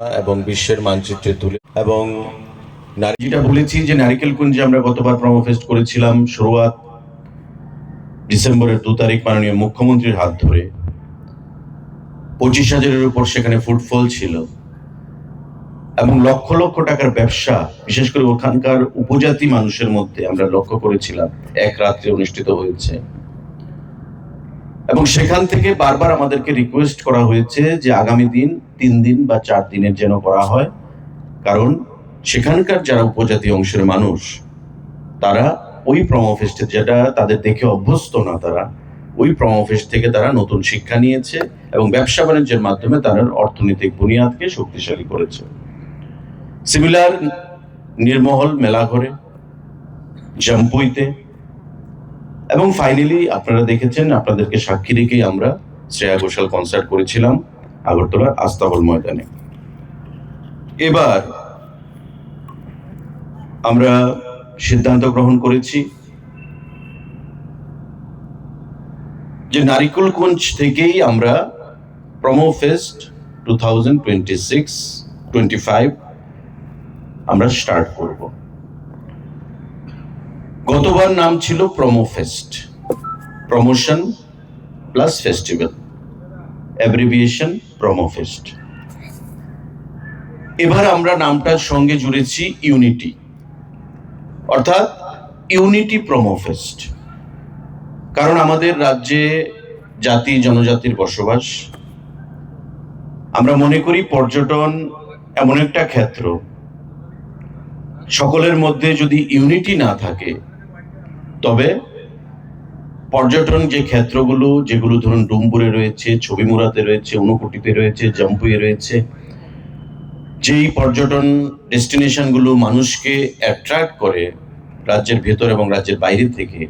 এবং বিশ্বের মানচিত্রে তুলে এবং নারী যেটা বলেছি যে নারিকেল কুঞ্জে আমরা গতবার প্রমোফেস্ট করেছিলাম শুরুয়াত ডিসেম্বরের দু তারিখ মাননীয় মুখ্যমন্ত্রীর হাত ধরে। পঁচিশ হাজারের উপর সেখানে ফুটফল ছিল। এবং লক্ষ লক্ষ টাকার ব্যবসা, বিশেষ করে ওখানকার উপজাতি মানুষের মধ্যে আমরা লক্ষ্য করেছিলাম, এক রাত্রে অনুষ্ঠিত হয়েছে। এবং সেখান থেকে বারবার আমাদেরকে রিকোয়েস্ট করা হয়েছে যে আগামী দিন তিন দিন বা চার দিনের যেন করা হয়। কারণ সেখানকার যারা উপজাতি অংশের মানুষ, তারা ওই প্রমোফেস্টে যেটা তাদের দেখে অভ্যস্ত না তারা, ওই প্রমোফেস্ট থেকে তারা নতুন শিক্ষা নিয়েছে এবং ব্যবসা বাণিজ্যের মাধ্যমে তারা অর্থনৈতিক বুনিয়াদকে শক্তিশালী করেছে। সিমিলার নির্মহল মেলাঘরে, জাম্পুইতে এবং ফাইনালি আপনারা দেখেছেন, আপনাদেরকে সাক্ষী রেখেই আমরা শ্রেয়া ঘোষাল কনসার্ট করেছিলাম আগরতলার আস্তাবল ময়দানে। এবার আমরা সিদ্ধান্ত গ্রহণ করেছি যে নারিকুল কুঞ্জ থেকেই আমরা promo fest two thousand twenty six twenty five আমরা স্টার্ট করব। গতবার নাম ছিল promo fest promotion plus festival abbreviation promo fest এবার আমরা নামটার সঙ্গে জুড়েছি ইউনিটি অর্থাৎ ইউনিটি প্রমো ফেস্ট কারণ আমাদের রাজ্যে জাতি, জনজাতির বসবাস। আমরা মনে করি পর্যটন এমন একটা ক্ষেত্র। সকলের মধ্যে যদি ইউনিটি না থাকে তবে পর্যটন যে ক্ষেত্রগুলো, যেগুলো ধরুন ডুম্বুরে রয়েছে ছবিমুরাতে রয়েছে, ঊনকোটিতে রয়েছে, জাম্পুয়ে রয়েছে, যেই পর্যটন ডেস্টিনেশনগুলো মানুষকে অ্যাট্রাক্ট করে রাজ্যের ভেতর এবং রাজ্যের বাইরে থেকে,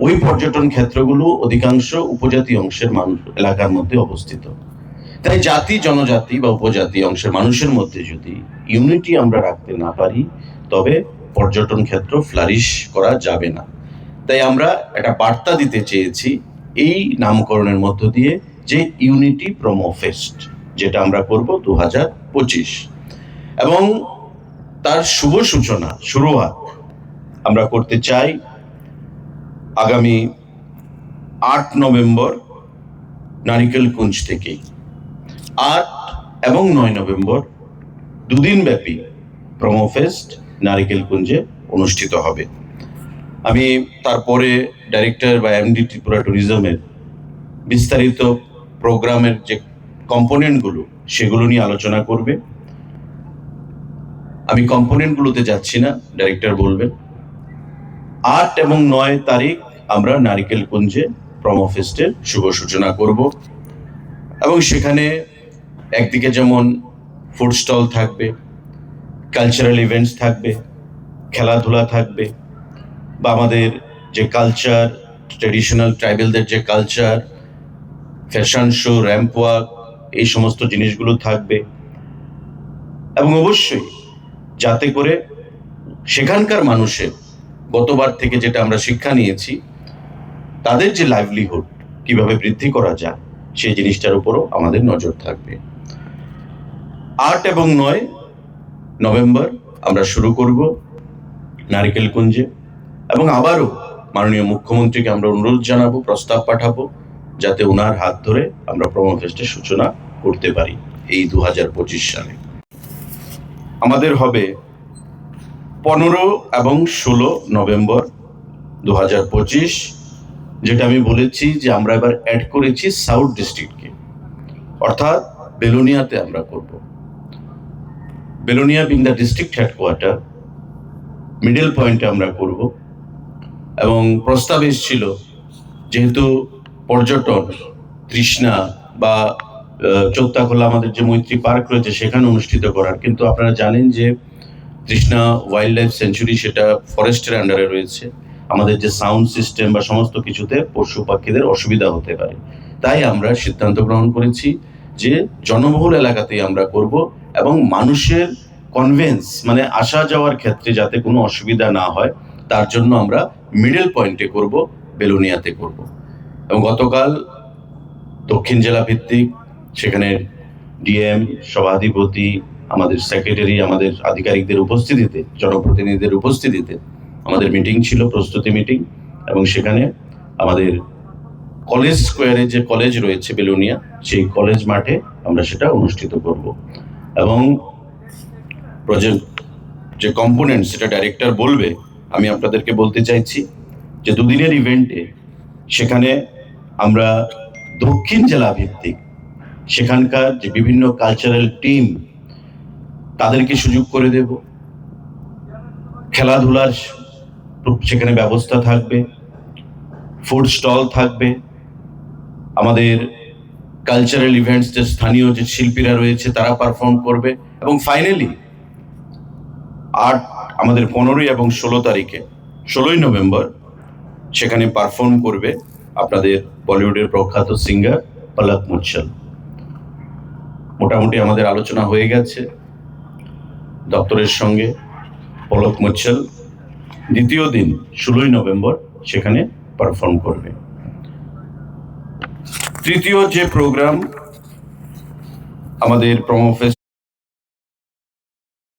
ওই পর্যটন ক্ষেত্রগুলো অধিকাংশ উপজাতি অংশের মানুষ এলাকার মধ্যে অবস্থিত। তাই জাতি, জনজাতি বা উপজাতি অংশের মানুষের মধ্যে যদি ইউনিটি আমরা রাখতে না পারি, তবে পর্যটন ক্ষেত্র ফ্লারিশ করা যাবে না। তাই আমরা একটা বার্তা দিতে চেয়েছি এই নামকরণের মধ্য দিয়ে যে ইউনিটি প্রোমো ফেস্ট যেটা আমরা করব দু হাজার পঁচিশ। এবং তার শুভ সূচনা, শুরুয়াত আমরা করতে চাই আগামী আট নভেম্বর নারিকেল কুঞ্জ থেকেই আট এবং নয় নভেম্বর দুদিন ব্যাপী প্রোমো ফেস্ট নারিকেল কুঞ্জে অনুষ্ঠিত হবে। আমি তারপরে ডাইরেক্টর বা এমডি ত্রিপুরা ট্যুরিজমের বিস্তারিত প্রোগ্রামের যে কম্পোনেন্টগুলো সেগুলো নিয়ে আলোচনা করবে। আমি কম্পোনেন্টগুলোতে যাচ্ছি না ডাইরেক্টর বলবেন। আট এবং নয় তারিখ আমরা নারিকেল কুঞ্জে প্রমো ফেস্টের শুভ সূচনা করব। এবং সেখানে একদিকে যেমন ফুড স্টল থাকবে কালচারাল ইভেন্টস থাকবে, খেলাধুলা থাকবে, বা আমাদের যে কালচার ট্রেডিশনাল ট্রাইবেলদের যে culture fashion show ramp walk এই সমস্ত জিনিসগুলো থাকবে। এবং অবশ্যই যাতে করে সেখানকার মানুষের গতবার থেকে যেটা আমরা শিক্ষা নিয়েছি, তাদের যে লাইভলিহুড কীভাবে বৃদ্ধি করা যায়, সেই জিনিসটার উপরও আমাদের নজর থাকবে। আট এবং নয় নভেম্বর আমরা শুরু করব নারিকেল কুঞ্জে এবং আবারও মাননীয় মুখ্যমন্ত্রীকে আমরা অনুরোধ জানাব, প্রস্তাব পাঠাবো, যাতে ওনার হাত ধরে আমরা প্রোমো ফেস্টের সূচনা করতে পারি এই দু হাজার পঁচিশ সালে। আমাদের হবে পনেরো এবং ষোলো নভেম্বর দু হাজার পঁচিশ, যেটা আমি বলেছি যে আমরা এবার অ্যাড করেছি সাউথ ডিস্ট্রিক্টকে অর্থাৎ বেলুনিয়াতে আমরা করব। Belonia being the district headquarter middle পয়েন্টে আমরা করব, এবং প্রস্তাব এসেছিল যেহেতু পর্যটন, তৃষ্ণা বা চৌতাখোলা আমাদের যে মৈত্রী পার্ক রয়েছে সেখানে অনুষ্ঠিত করার। কিন্তু আপনারা জানেন যে তৃষ্ণা ওয়াইল্ড লাইফ সেঞ্চুরি সেটা ফরেস্টের আন্ডারে রয়েছে। আমাদের যে সাউন্ড সিস্টেম বা সমস্ত কিছুতে পশু পাখিদের অসুবিধা হতে পারে। তাই আমরা সিদ্ধান্ত গ্রহণ করেছি যে জনবহুল এলাকাতেই আমরা করব এবং মানুষের কনভেন্স মানে আসা যাওয়ার ক্ষেত্রে যাতে কোনো অসুবিধা না হয়, তার জন্য আমরা মিডল পয়েন্টে করব, বেলুনিয়াতে করব। এবং গতকাল দক্ষিণ জেলা ভিত্তিক সেখানে ডিএম সভাধিপতি, আমাদের সেক্রেটারি আমাদের আধিকারিকদের উপস্থিতিতে, জনপ্রতিনিধিদের উপস্থিতিতে আমাদের মিটিং ছিল, প্রস্তুতি মিটিং এবং সেখানে আমাদের কলেজ স্কোয়ারে যে কলেজ রয়েছে বেলুনিয়া, সেই কলেজ মাঠে আমরা সেটা অনুষ্ঠিত করব। এবং প্রজেক্ট যে কম্পোনেন্ট সেটা ডাইরেক্টর বলবে, আমি আপনাদেরকে বলতে চাইছি যে দুদিনের ইভেন্টে সেখানে আমরা দক্ষিণ জেলা ভিত্তিক সেখানকার যে বিভিন্ন কালচারাল টিম তাদেরকে সুযোগ করে দেব। খেলাধুলার সেখানে ব্যবস্থা থাকবে ফুড স্টল থাকবে, আমাদের কালচারাল ইভেন্টস যে স্থানীয় যে শিল্পীরা রয়েছে, তারা পারফর্ম করবে। এবং ফাইনালি আট, আমাদের পনেরোই এবং ষোলো তারিখে, ষোলোই নভেম্বর, সেখানে পারফর্ম করবে আপনাদের বলিউডের প্রখ্যাত সিঙ্গার পলক মুচ্ছল। মোটামুটি আমাদের আলোচনা হয়ে গেছে দপ্তরের সঙ্গে পলক মুচ্ছল। দ্বিতীয় দিন, ষোলোই নভেম্বর, সেখানে পারফর্ম করবে। তৃতীয় যে প্রোগ্রাম আমাদের প্রমোফেস্ট